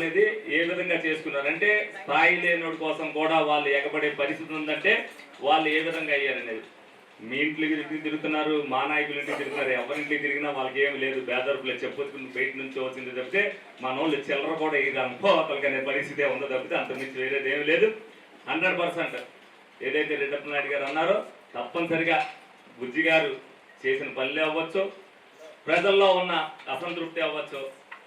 అనేది ఏ విధంగా చేసుకున్నారు? అంటే స్థాయి లేనోడి కోసం కూడా వాళ్ళు ఎగబడే పరిస్థితి ఉందంటే వాళ్ళు ఏ విధంగా అయ్యారనేది. మీ ఇంటికి తిరుగుతున్నారు మా నాయకుల ఇంటికి తిరుగుతున్నారు ఎవరింటికి తిరిగినా వాళ్ళకి ఏమి లేదు బేదర్పులే చెప్పొచ్చుకుని బయట నుంచి వచ్చింది తప్పితే మన వాళ్ళు చిల్లర కూడా ఇది అనుభవతలకి అనే పరిస్థితి ఉందో తప్పితే అంత మించి వేరేది ఏమి లేదు. Hundred percent. ఏదైతే రెడ్డప్ప నాయుడు గారు అన్నారో తప్పనిసరిగా బుజ్జి గారు చేసిన పనులే అవ్వచ్చు ప్రజల్లో ఉన్న అసంతృప్తి అవ్వచ్చు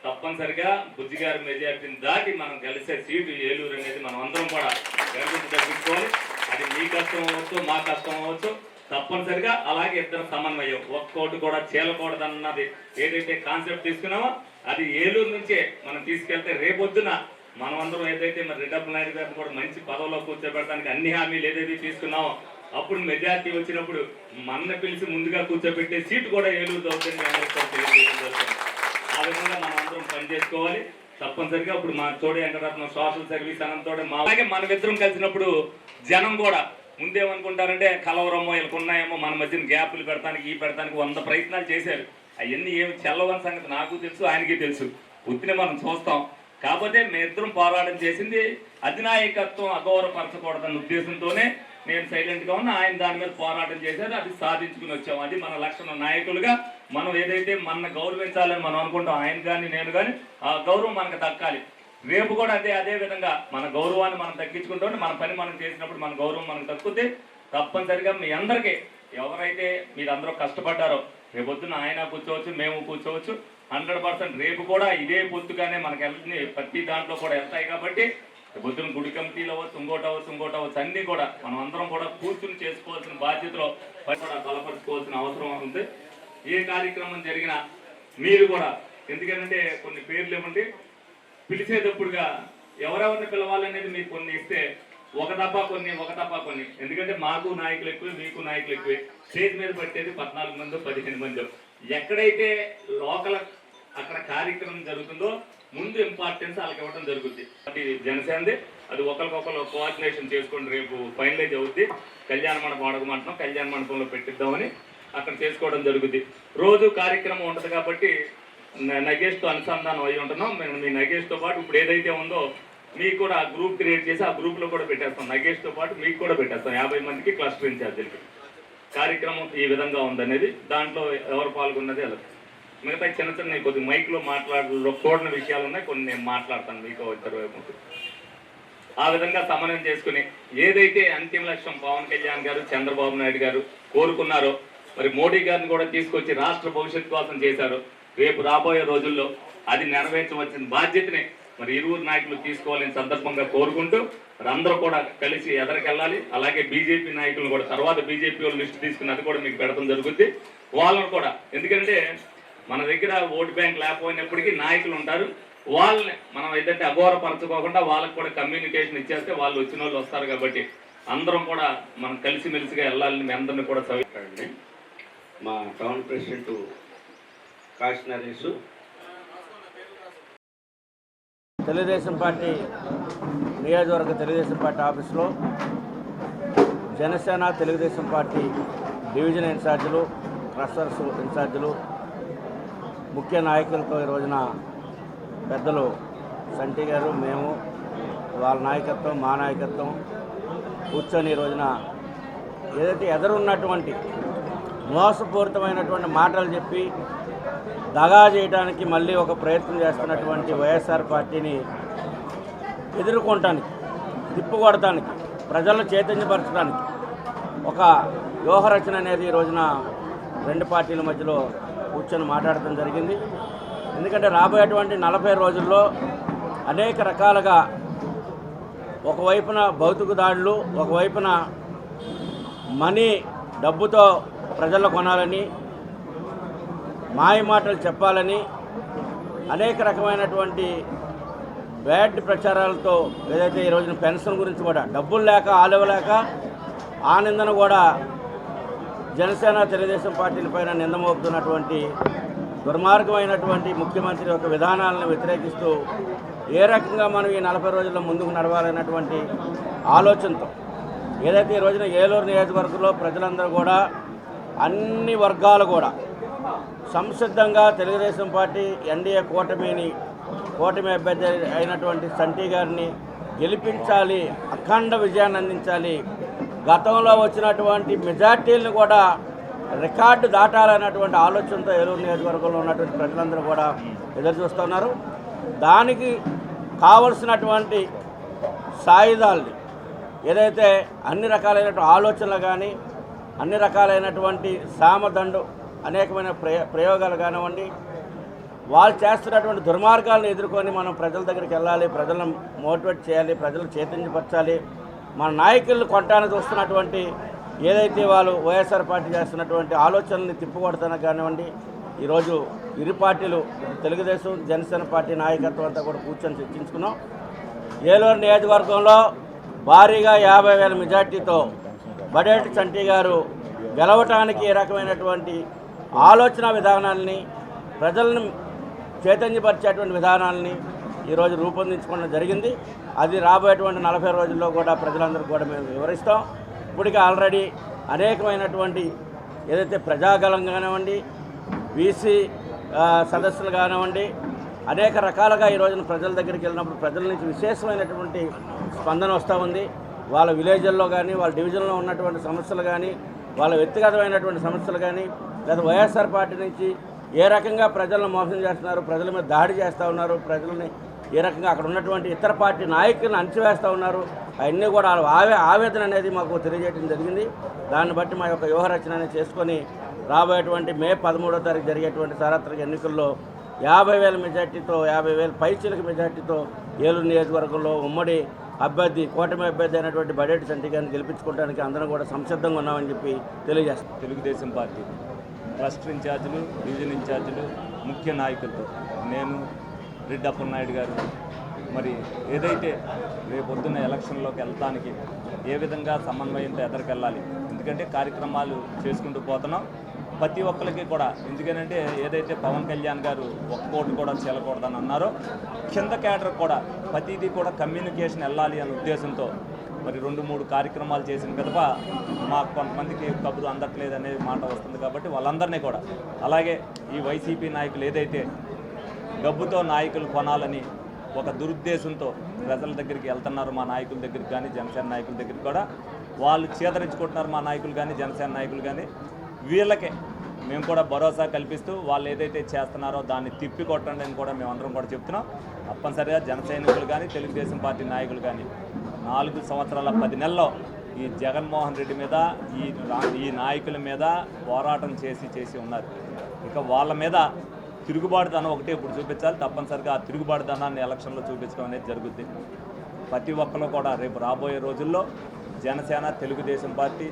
తప్పనిసరిగా బుజ్జిగారి మెజార్టీని దాటి మనం కలిసే సీటు ఏలూరు అనేది మనం అందరం కూడా గెలిచి తగ్గించుకోవాలి అది మీ కష్టం అవ్వచ్చు మా కష్టం అవ్వచ్చు తప్పనిసరిగా అలాగే ఇద్దరు సమన్వయం ఒక్కోటి కూడా చీలకూడదన్నది ఏదైతే కాన్సెప్ట్ తీసుకున్నామో అది ఏలూరు నుంచే మనం తీసుకెళ్తే రేపొద్దున మనమందరం ఏదైతే మరి రెడ్డప్ప నాయుడు గారిని కూడా మంచి పదవిలో కూర్చోబెట్టడానికి అన్ని హామీలు ఏదైతే తీసుకున్నామో అప్పుడు మెజార్టీ వచ్చినప్పుడు మన పిలిచి ముందుగా కూర్చోబెట్టే సీటు కూడా ఏలూరు అవుతుంది మీ అందరికీ తెలియజేయడం జరుగుతుంది. ఆ విధంగా మనం అందరం పనిచేసుకోవాలి తప్పనిసరిగా ఇప్పుడు మా తోడి వెంకటరత్నం సోషల్ సర్వీస్ అనంతోడే మా అలాగే మన ఇద్దరం కలిసినప్పుడు జనం కూడా ముందేమనుకుంటారంటే కలవరమో వీళ్ళకి ఉన్నాయేమో మన మధ్యన గ్యాపులు పెడతానికి ఈ పెడతానికి వంద ప్రయత్నాలు చేశారు. అవన్నీ ఏమి చల్లవని సంగతి నాకు తెలుసు ఆయనకి తెలుసు. ఉత్తిని మనం చూస్తాం. కాకపోతే మేమిద్దరం పోరాటం చేసింది అధినాయకత్వం అగౌరవపరచకూడదన్న ఉద్దేశంతోనే నేను సైలెంట్గా ఉన్న ఆయన దాని మీద పోరాటం చేశారు. అది సాధించుకుని వచ్చాం. అది మన లక్షణ నాయకులుగా మనం ఏదైతే మన గౌరవించాలని మనం అనుకుంటాం ఆయన కానీ నేను కానీ ఆ గౌరవం మనకు దక్కాలి. రేపు కూడా అదే అదే విధంగా మన గౌరవాన్ని మనం తగ్గించుకుంటాం మన పని మనం చేసినప్పుడు మన గౌరవం మనకు తక్కుతే తప్పనిసరిగా మీ అందరికీ ఎవరైతే మీరందరూ కష్టపడ్డారో రేపొద్దున ఆయన కూర్చోవచ్చు మేము కూర్చోవచ్చు హండ్రెడ్ పర్సెంట్ రేపు కూడా ఇదే పొత్తుగానే మనకి వెళ్తుంది ప్రతి దాంట్లో కూడా వెళ్తాయి కాబట్టి పొద్దున గుడి కమిటీలు అవ్వచ్చు ఇంకోటి అవ్వచ్చు ఇంకోటి అవ్వచ్చు అన్ని కూడా మనం అందరం కూడా కూర్చుని చేసుకోవాల్సిన బాధ్యతలో పని కూడా బలపరుచుకోవాల్సిన అవసరం ఉంది. ఏ కార్యక్రమం జరిగినా మీరు కూడా ఎందుకంటే కొన్ని పేర్లు ఇవ్వండి పిలిచేటప్పుడుగా ఎవరెవరిని పిలవాలనేది మీకు కొన్ని ఇస్తే ఒక తప్ప కొన్ని ఒక తప్ప కొన్ని. ఎందుకంటే మాకు నాయకులు ఎక్కువే మీకు నాయకులు ఎక్కువే. స్టేజ్ మీద పట్టేది పద్నాలుగు మంది పదిహేను మంది. ఎక్కడైతే లోకల్ అక్కడ కార్యక్రమం జరుగుతుందో ముందు ఇంపార్టెన్స్ వాళ్ళకి ఇవ్వడం జరుగుద్ది. అది జనసేనది అది ఒకరికొకరు కోఆర్డినేషన్ చేసుకొని రేపు ఫైనలైజ్ అవుద్ది. కళ్యాణ మండపం అడగమంటున్నాం కళ్యాణ మండపంలో పెట్టిద్దామని అక్కడ చేసుకోవడం జరుగుద్ది. రోజు కార్యక్రమం ఉంటుంది కాబట్టి నగేష్తో అనుసంధానం అయి ఉంటున్నాం. మేము మీ నగేష్తో పాటు ఇప్పుడు ఏదైతే ఉందో మీకు కూడా ఆ గ్రూప్ క్రియేట్ చేసి ఆ గ్రూప్లో కూడా పెట్టేస్తాం. నగేష్తో పాటు మీకు కూడా పెట్టేస్తాం. యాభై మందికి క్లస్టర్ ఇన్ఛార్జీలకి కార్యక్రమం ఈ విధంగా ఉందనేది దాంట్లో ఎవరు పాల్గొన్నది అలా. మిగతా చిన్న చిన్న కొద్ది మైక్లో మాట్లాడలో కూడిన విషయాలు ఉన్నాయి. కొన్ని నేను మాట్లాడతాను మీకు ఇద్దరు వైపు ఆ విధంగా సమన్వయం చేసుకుని ఏదైతే అంతిమ లక్ష్యం పవన్ కళ్యాణ్ గారు చంద్రబాబు నాయుడు గారు కోరుకున్నారో మరి మోడీ గారిని కూడా తీసుకొచ్చి రాష్ట్ర భవిష్యత్తు కోసం చేశారు. రేపు రాబోయే రోజుల్లో అది నెరవేర్చవలసిన బాధ్యతని మరి ఇరువురు నాయకులు తీసుకోవాలని సందర్భంగా కోరుకుంటూ మరి అందరూ కూడా కలిసి ఎదరికెళ్ళాలి. అలాగే బీజేపీ నాయకులు కూడా తర్వాత బీజేపీ వాళ్ళు లిస్ట్ తీసుకుని అది కూడా మీకు పెడతాం జరుగుద్ది. వాళ్ళను కూడా ఎందుకంటే మన దగ్గర ఓటు బ్యాంక్ లేకపోయినప్పటికీ నాయకులు ఉంటారు. వాళ్ళని మనం ఏదంటే అఘోరపరచుకోకుండా వాళ్ళకి కూడా కమ్యూనికేషన్ ఇచ్చేస్తే వాళ్ళు వచ్చిన వాళ్ళు వస్తారు కాబట్టి అందరం కూడా మనం కలిసిమెలిసిగా వెళ్ళాలని మీ అందరిని కూడా సవి మా town president Kashi Naresh. Telugu Desam party నియోజకవర్గ తెలుగుదేశం పార్టీ ఆఫీసులో జనసేన తెలుగుదేశం పార్టీ డివిజన్ ఇన్ఛార్జీలు క్లస్టర్స్ ఇన్ఛార్జీలు ముఖ్య నాయకులతో ఈ రోజున పెద్దలు సంటి గారు మేము వాళ్ళ నాయకత్వం మా నాయకత్వం కూర్చొని ఈ రోజున ఏదైతే ఎదురున్నటువంటి మోసపూరితమైనటువంటి మాటలు చెప్పి దగా చేయడానికి మళ్ళీ ఒక ప్రయత్నం చేస్తున్నటువంటి వైఎస్ఆర్ పార్టీని ఎదుర్కొనటానికి తిప్పుకొడటానికి ప్రజలను చైతన్యపరచడానికి ఒక వ్యూహరచన అనేది ఈ రోజున రెండు పార్టీల మధ్యలో కూర్చొని మాట్లాడటం జరిగింది. ఎందుకంటే రాబోయేటువంటి నలభై రోజుల్లో అనేక రకాలుగా ఒకవైపున భౌతిక దాడులు ఒకవైపున మనీ డబ్బుతో ప్రజల్లో కొనాలని మాయ మాటలు చెప్పాలని అనేక రకమైనటువంటి బ్యాడ్ ప్రచారాలతో ఏదైతే ఈ రోజున పెన్షన్ గురించి కూడా డబ్బులు లేక ఆలవలేక ఆ నిందన కూడా జనసేన తెలుగుదేశం పార్టీల పైన నింద మోపుతున్నటువంటి దుర్మార్గమైనటువంటి ముఖ్యమంత్రి యొక్క విధానాలను వ్యతిరేకిస్తూ ఏ రకంగా మనం ఈ నలభై రోజుల్లో ముందుకు నడవాలన్నటువంటి ఆలోచనతో ఏదైతే ఈ రోజున ఏలూరు నియోజకవర్గంలో ప్రజలందరూ కూడా అన్ని వర్గాలు కూడా సంసిద్ధంగా తెలుగుదేశం పార్టీ ఎన్డీఏ కూటమిని కూటమి అభ్యర్థి అయినటువంటి సంటి గారిని గెలిపించాలి అఖండ విజయాన్ని అందించాలి. గతంలో వచ్చినటువంటి మెజార్టీలను కూడా రికార్డు దాటాలన్నటువంటి ఆలోచనతో ఏలూరు నియోజకవర్గంలో ఉన్నటువంటి ప్రజలందరూ కూడా ఎదురు చూస్తున్నారు. దానికి కావలసినటువంటి సాయుధాలని ఏదైతే అన్ని రకాలైనటువంటి ఆలోచనలు కానీ అన్ని రకాలైనటువంటి సామదండు అనేకమైన ప్రయ ప్రయోగాలు కానివ్వండి వాళ్ళు చేస్తున్నటువంటి దుర్మార్గాలను ఎదుర్కొని మనం ప్రజల దగ్గరికి వెళ్ళాలి ప్రజలను మోటివేట్ చేయాలి ప్రజలను చైతన్యపరచాలి. మన నాయకులను కొట్టాలని చూస్తున్నటువంటి ఏదైతే వాళ్ళు వైఎస్ఆర్ పార్టీ చేస్తున్నటువంటి ఆలోచనల్ని తిప్పుకొడతానికి కానివ్వండి ఈరోజు ఇరు పార్టీలు తెలుగుదేశం జనసేన పార్టీ నాయకత్వం అంతా కూడా కూర్చొని చర్చించుకున్నాం. ఏలూరు నియోజకవర్గంలో భారీగా యాభై వేల మెజార్టీతో బడేటి చంటి గారు గెలవటానికి ఏ రకమైనటువంటి ఆలోచన విధానాల్ని ప్రజలను చైతన్యపరిచేటువంటి విధానాలని ఈరోజు రూపొందించుకోవడం జరిగింది. అది రాబోయేటువంటి నలభై రోజుల్లో కూడా ప్రజలందరూ కూడా మేము వివరిస్తాం. ఇప్పటికే ఆల్రెడీ అనేకమైనటువంటి ఏదైతే ప్రజాగలం కానివ్వండి బీసీ సదస్సులు కానివ్వండి అనేక రకాలుగా ఈ రోజున ప్రజల దగ్గరికి వెళ్ళినప్పుడు ప్రజల నుంచి విశేషమైనటువంటి స్పందన వస్తూ ఉంది. వాళ్ళ విలేజ్ల్లో కానీ వాళ్ళ డివిజన్లో ఉన్నటువంటి సమస్యలు కానీ వాళ్ళ వ్యక్తిగతమైనటువంటి సమస్యలు కానీ లేదా వైఎస్ఆర్ పార్టీ నుంచి ఏ రకంగా ప్రజలను మోసం చేస్తున్నారు ప్రజల మీద దాడి చేస్తూ ఉన్నారు ప్రజల్ని ఏ రకంగా అక్కడ ఉన్నటువంటి ఇతర పార్టీ నాయకులను అణచివేస్తూ ఉన్నారు అవన్నీ కూడా ఆవే ఆవేదన అనేది మాకు తెలియజేయడం జరిగింది. దాన్ని బట్టి మా యొక్క వ్యూహరచన చేసుకొని రాబోయేటువంటి మే పదమూడో తారీఖు జరిగేటువంటి సార్వత్రిక ఎన్నికల్లో యాభై వేల మెజార్టీతో యాభై వేల పైచీలక మెజార్టీతో ఏలూరు నియోజకవర్గంలో ఉమ్మడి అభ్యర్థి కూటమి అభ్యర్థి అయినటువంటి బడేటి సంటి గారిని గెలిపించుకోవడానికి అందరం కూడా సంసిద్ధంగా ఉన్నామని చెప్పి తెలియజేస్తాం. తెలుగుదేశం పార్టీ ట్రస్ట్ ఇన్ఛార్జీలు డివిజన్ ఇన్ఛార్జీలు ముఖ్య నాయకులతో నేను రెడ్డి అప్పలనాయుడు గారు. మరి ఏదైతే రేపొద్దున్న ఎలక్షన్లోకి వెళ్తానికి ఏ విధంగా సమన్వయంతో ఎదరికెళ్ళాలి? ఎందుకంటే కార్యక్రమాలు చేసుకుంటూ పోతున్నాం. ప్రతి ఒక్కరికి కూడా. ఎందుకనంటే ఏదైతే పవన్ కళ్యాణ్ గారు ఒక్క కోటి కూడా చేయకూడదని అన్నారో కింద క్యాడర్ కూడా ప్రతిదీ కూడా కమ్యూనికేషన్ వెళ్ళాలి అనే ఉద్దేశంతో మరి రెండు మూడు కార్యక్రమాలు చేసిన పిదప మాకు కొంతమందికి కబురు అందట్లేదు అనే మాట వస్తుంది కాబట్టి వాళ్ళందరినీ కూడా. అలాగే ఈ వైసీపీ నాయకులు ఏదైతే డబ్బుతో నాయకులు కొనాలని ఒక దురుద్దేశంతో ప్రజల దగ్గరికి వెళ్తున్నారు మా నాయకుల దగ్గరికి కానీ జనసేన నాయకుల దగ్గరికి కూడా వాళ్ళు చేదరించుకుంటున్నారు మా నాయకులు కానీ జనసేన నాయకులు కానీ వీళ్ళకే మేము కూడా భరోసా కల్పిస్తూ వాళ్ళు ఏదైతే చేస్తున్నారో దాన్ని తిప్పి కొట్టండి అని కూడా మేమందరం కూడా చెప్తున్నాం. తప్పనిసరిగా జన సైనికులు కానీ తెలుగుదేశం పార్టీ నాయకులు కానీ నాలుగు సంవత్సరాల పది నెలల్లో ఈ జగన్మోహన్ రెడ్డి మీద ఈ ఈ నాయకుల మీద పోరాటం చేసి చేసి ఉన్నారు. ఇక వాళ్ళ మీద తిరుగుబాటుదనం ఒకటే ఇప్పుడు చూపించాలి. తప్పనిసరిగా ఆ తిరుగుబాటుదనాన్ని ఎలక్షన్లో చూపించడం అనేది జరుగుద్ది. ప్రతి ఒక్కరు కూడా రేపు రాబోయే రోజుల్లో జనసేన తెలుగుదేశం పార్టీ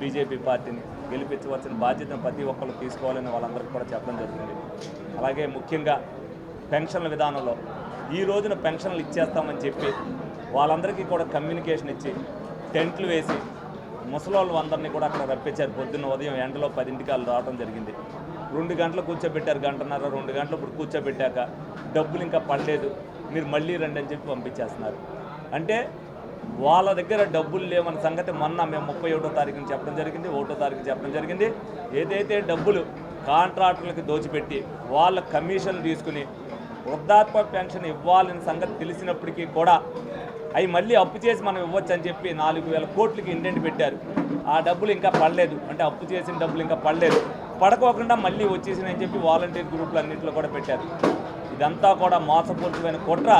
బీజేపీ పార్టీని గెలిపించవలసిన బాధ్యతను ప్రతి ఒక్కరు తీసుకోవాలని వాళ్ళందరికీ కూడా చెప్పడం జరిగింది. అలాగే ముఖ్యంగా పెన్షన్ల విధానంలో ఈ రోజున పెన్షన్లు ఇచ్చేస్తామని చెప్పి వాళ్ళందరికీ కూడా కమ్యూనికేషన్ ఇచ్చి టెంట్లు వేసి ముసలోళ్ళు అందరినీ కూడా అక్కడ రప్పించారు. పొద్దున్న ఉదయం ఎండలో పదింటికి వాళ్ళు రావడం జరిగింది. రెండు గంటలు కూర్చోబెట్టారు గంటన్నర రెండు గంటలు ఇప్పుడు కూర్చోబెట్టాక డబ్బులు ఇంకా పడలేదు. మీరు మళ్ళీ రండి అని చెప్పి పంపించేస్తున్నారు. అంటే వాళ్ళ దగ్గర డబ్బులు లేవన్న సంగతి మొన్న మేము ముప్పై ఒకటో తారీఖున చెప్పడం జరిగింది ఒకటో తారీఖు చెప్పడం జరిగింది. ఏదైతే డబ్బులు కాంట్రాక్టులకు దోచిపెట్టి వాళ్ళ కమిషన్లు తీసుకుని వృద్ధాత్మ పెన్షన్ ఇవ్వాలని సంగతి తెలిసినప్పటికీ కూడా అవి మళ్ళీ అప్పు చేసి మనం ఇవ్వచ్చు అని చెప్పి నాలుగు వేల కోట్లకి ఇండెంట్ పెట్టారు. ఆ డబ్బులు ఇంకా పడలేదు. అంటే అప్పు చేసిన డబ్బులు ఇంకా పడలేదు. పడకోకుండా మళ్ళీ వచ్చేసినాయని చెప్పి వాలంటీర్ గ్రూపులు అన్నింటిలో కూడా పెట్టారు. ఇదంతా కూడా మోసపూరితమైన కుట్ర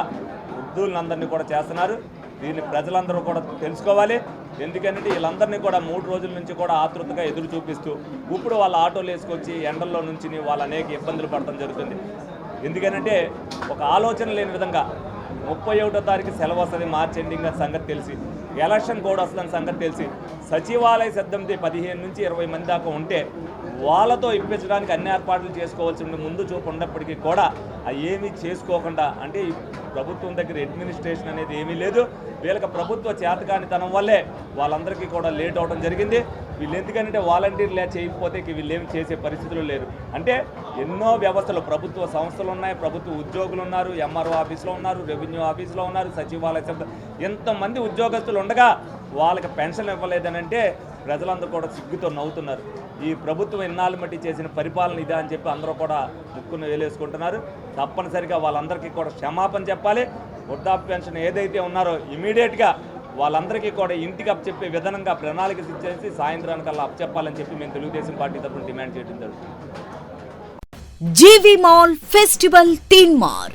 వృద్ధులందరినీ కూడా చేస్తున్నారు. దీన్ని ప్రజలందరూ కూడా తెలుసుకోవాలి. ఎందుకంటే వీళ్ళందరినీ కూడా మూడు రోజుల నుంచి కూడా ఆతృతగా ఎదురు చూపిస్తూ ఇప్పుడు వాళ్ళ ఆటోలు వేసుకొచ్చి ఎండల్లో నుంచి వాళ్ళు అనేక ఇబ్బందులు పడటం జరుగుతుంది. ఎందుకనంటే ఒక ఆలోచన లేని విధంగా ముప్పై ఒకటో తారీఖు సెలవు వస్తుంది మార్చి ఎండింగ్ అని సంగతి తెలిసి ఎలక్షన్ కూడా వస్తుందని సంగతి తెలిసి సచివాలయ సిబ్బంది పదిహేను నుంచి ఇరవై మంది దాకా ఉంటే వాళ్ళతో ఇప్పించడానికి అన్ని ఏర్పాట్లు చేసుకోవాల్సి ఉండి ముందు చూపు ఉన్నప్పటికీ కూడా అవి ఏమీ చేసుకోకుండా అంటే ప్రభుత్వం దగ్గర అడ్మినిస్ట్రేషన్ అనేది ఏమీ లేదు. వీళ్ళకి ప్రభుత్వ చేతకానితనం వల్లే వాళ్ళందరికీ కూడా లేట్ అవడం జరిగింది. వీళ్ళు ఎందుకంటే వాలంటీర్లే చేయకపోతే వీళ్ళు ఏమి చేసే పరిస్థితులు లేరు. అంటే ఎన్నో వ్యవస్థలు ప్రభుత్వ సంస్థలు ఉన్నాయి ప్రభుత్వ ఉద్యోగులు ఉన్నారు ఎంఆర్ఓ ఆఫీస్లో ఉన్నారు రెవెన్యూ ఆఫీస్లో ఉన్నారు సచివాలయ సిబ్బంది ఎంతమంది ఉద్యోగస్తులు ఉండగా వాళ్ళకి పెన్షన్ ఇవ్వలేదని అంటే ప్రజలందరూ కూడా సిగ్గుతో నవ్వుతున్నారు. ఈ ప్రభుత్వం ఇన్నాళ్ళు మట్టి చేసిన పరిపాలన ఇదే అని చెప్పి అందరూ కూడా ముక్కును వేలేసుకుంటున్నారు. తప్పనిసరిగా వాళ్ళందరికీ కూడా క్షమాపణ చెప్పాలి. వృద్ధాప్య పెన్షన్ ఏదైతే ఉన్నారో ఇమీడియట్గా వాళ్ళందరికీ కూడా ఇంటికి అప్పచెప్పే విధానంగా ప్రణాళిక చేసి సాయంత్రానికల్లా అప్పచెప్పాలని చెప్పి మేము తెలుగుదేశం పార్టీ తరఫున డిమాండ్ చేయడం జరుగుతుంది. జీవి మాల్ ఫెస్టివల్ తీన్ మార్